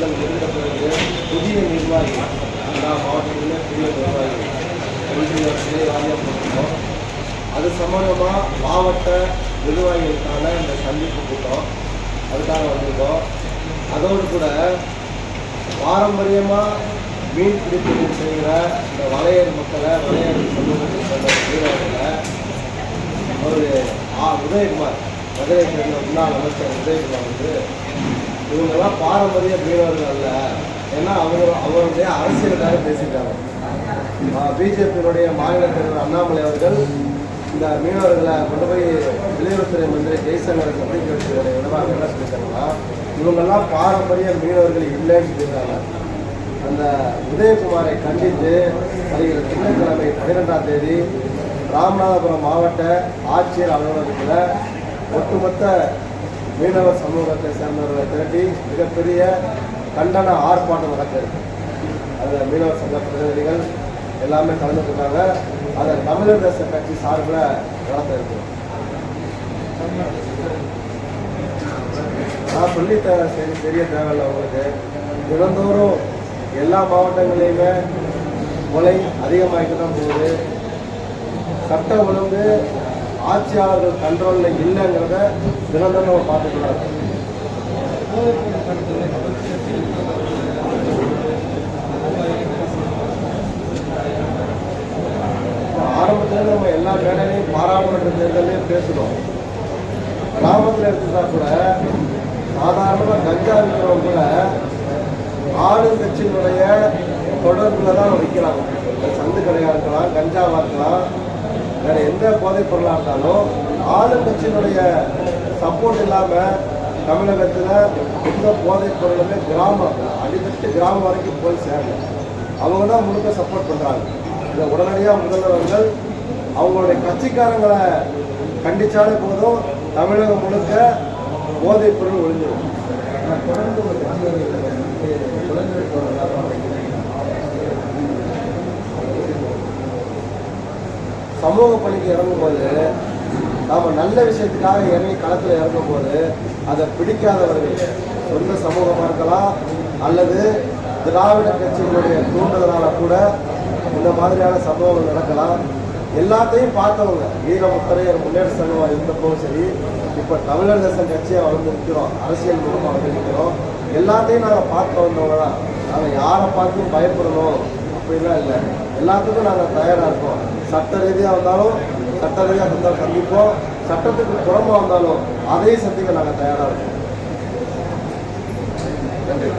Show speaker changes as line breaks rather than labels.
தேர்தல் முடிந்த பிறகு புதிய நிர்வாகி எல்லா மாவட்டத்தில் புதிய நிர்வாகி ஒன்றிய துணை அது சம்பந்தமாக மாவட்ட நிர்வாகிகளுக்கான இந்த சந்திப்பு கூட்டம் அதுக்காக வந்திருக்கோம். அதோடு கூட பாரம்பரியமாக மீன் பிடிப்பு செய்கிற இந்த வளையர் மக்களை வளையர் சமூகத்தை சேர்ந்த வீரர்களை அவர் உதயகுமார் மதுரை சேர்ந்த முன்னாள் அமைச்சர் உதயகுமார் வந்து இவங்கெல்லாம் பாரம்பரிய மீனவர்கள் அல்ல. ஏன்னா அவங்க அவருடைய அரசியலுக்காக பேசிட்டாங்க. பிஜேபியினுடைய மாநில தலைவர் அண்ணாமலை அவர்கள் இந்த மீனவர்களை கொண்டு போய் வெளியுறவுத்துறை மந்திரி ஜெய்சங்கரை சந்திக்க வச்சதுடைய விவரம் என்ன சொல்லிட்டாங்கன்னா இவங்கெல்லாம் பாரம்பரிய மீனவர்கள் இல்லைன்னு சொல்லியிருக்காங்க. அந்த உதயகுமாரை கண்டித்து வருகிற திங்கட்கிழமை பன்னிரெண்டாம் தேதி ராமநாதபுரம் மாவட்ட ஆட்சியர் அலுவலகத்தில் ஒட்டுமொத்த மீனவர் சமூகத்தை சேர்ந்தவர்களை திரட்டி மிகப்பெரிய கண்டன ஆர்ப்பாட்டம் நடக்கிறது அதில் மீனவர் சங்க பிரதிநிதிகள் எல்லாமே கலந்துருக்காங்க அதை தமிழர் தேச கட்சி சார்பில் நடத்த இருக்கிறோம் நான் சொல்லி தர சரி தெரிய தேவையில்லை உங்களுக்கு. தினந்தோறும் எல்லா மாவட்டங்களையுமே கொலை அதிகமாகிட்டு தான் போகுது. சட்ட ஒழுங்கு ஆட்சியாளர்கள் கண்ட்ரோலில் இல்லைங்கிறத தினந்தோறும் நம்ம பார்த்துக்கலாம் ஆரம்பத்தில் நம்ம எல்லா மேடையிலையும் பாராளுமன்ற தேர்தலையும் பேசணும் கிராமத்தில் எடுத்துட்டா கூட சாதாரணமாக கஞ்சா இருக்கிறவங்க கூட ஆளுங்கட்சியினுடைய தொடர்பில் தான் விற்கிறாங்க சந்து கடையாக இருக்கலாம் கஞ்சாவாக இருக்கலாம் வேற எந்த போதைப் பொருளாக இருந்தாலும் ஆளுங்கட்சியினுடைய சப்போர்ட் இல்லாமல் தமிழகத்தில் எந்த போதைப் பொருளுமே கிராமம் அடித்தட்டு கிராமம் வரைக்கும் போய் சேரல. அவங்க தான் முழுக்க சப்போர்ட் பண்ணுறாங்க இதை உடனடியாக முதல்வர்கள் அவங்களுடைய கட்சிக்காரங்களை கண்டிச்சாலே போதும் தமிழகம் முழுக்க போதைப் பொருள் ஒழிஞ்சிடும் தொடர்ந்து ஒரு கட்சியை தொடர்ந்து சமூக பணிக்கு இறங்கும்போது நாம் நல்ல விஷயத்துக்காக இறங்கி களத்தில் இறங்கும்போது அதை பிடிக்காதவர்கள் சொந்த சமூகமாக இருக்கலாம் அல்லது திராவிட கட்சிகளுடைய தூண்டுதலால் கூட இந்த மாதிரியான சம்பவங்கள் நடக்கலாம். எல்லாத்தையும் பார்த்தவங்க வீரமுத்தரையர் முன்னேற்ற சங்கமாக இருந்தப்பவும் சரி இப்போ தமிழர் தேசம் கட்சியாக வளர்ந்து நிற்கிறோம் அரசியல் மூலமாக வளர்ந்து நிற்கிறோம் எல்லாத்தையும் நாங்கள் பார்த்து வந்தவங்க தான் நாங்கள் யாரை பார்த்தும் பயப்படணும். அப்படிலாம் இல்லை. எல்லாத்துக்கும் நாங்கள் தயாராக இருக்கோம். சட்ட ரீதியாக வந்தாலும் சட்ட ரீதியாக இருந்தாலும் சந்திப்போம் சட்டத்துக்கு புறமா வந்தாலும் அதையும் சந்திக்க நாங்கள் தயாராக இருக்கோம். நன்றி.